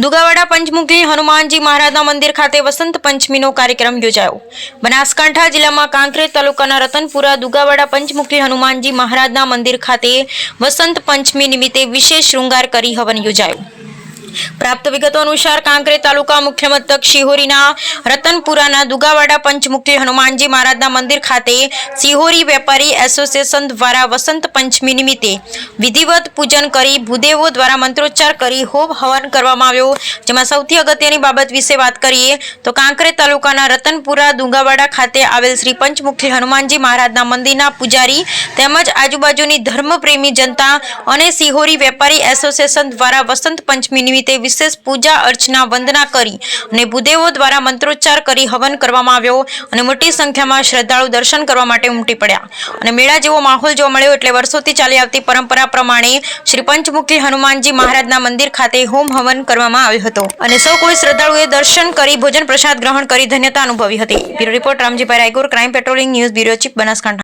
દુગાવાડા પંચમુખી હનુમાનજી મહારાજના મંદિર ખાતે વસંત પંચમીનો કાર્યક્રમ યોજાયો. બનાસકાંઠા જિલ્લામાં કાંકરેજ તાલુકાના રતનપુરા દુગાવાડા પંચમુખી હનુમાનજી મહારાજના મંદિર ખાતે વસંત પંચમી નિમિત્તે વિશેષ શૃંગાર કરી હવન યોજાયો. પ્રાપ્ત વિગતો અનુસાર કાંકરે તાલુકા મુખ્ય મથક શિહોરીના રતનપુરાના દુગાવાડા પંચમુખી હનુમાનજી મહારાજના મંદિર ખાતે શિહોરી વેપારી એસોસિએશન દ્વારા વસંત પંચમી નિમિત્તે વિધિવત પૂજન કરી ભૂદેવો દ્વારા મંત્રોચ્ચાર કરી હોમ હવન કરવામાં આવ્યો. જેમાં સૌથી અગત્યની બાબત વિશે વાત કરીએ તો કાંકરે તાલુકાના રતનપુરા દુગાવાડા ખાતે આવેલ શ્રી પંચમુખી હનુમાનજી મહારાજના મંદિરના પૂજારી તેમજ આજુબાજુની ધર્મપ્રેમી જનતા અને શિહોરી વેપારી એસોસિએશન દ્વારા વસંત પંચમી નિમિત્તે વિશેષ પૂજા, અર્ચના, વંદના કરી અને ભૂદેવો દ્વારા મંત્રોચ્ચાર કરી હવન કરવામાં આવ્યો અને મોટી સંખ્યામાં શ્રદ્ધાળુ દર્શન કરવા માટે ઉમટી પડ્યા. અને મેળા જેવો માહોલ જોવા મળ્યો એટલે વર્ષોથી ચાલી આવતી પરંપરા પ્રમાણે શ્રી પંચમુખી હનુમાનજી મહારાજના મંદિર ખાતે હોમ હવન કરવામાં આવ્યો હતો. અને સૌ કોઈ શ્રદ્ધાળુએ દર્શન કરી, ભોજન પ્રસાદ ગ્રહણ કરી, ધન્યતા અનુભવી હતી. Bureau report Ramjibhai Raygor, crime patrolling news, bureau chief Banaskantha.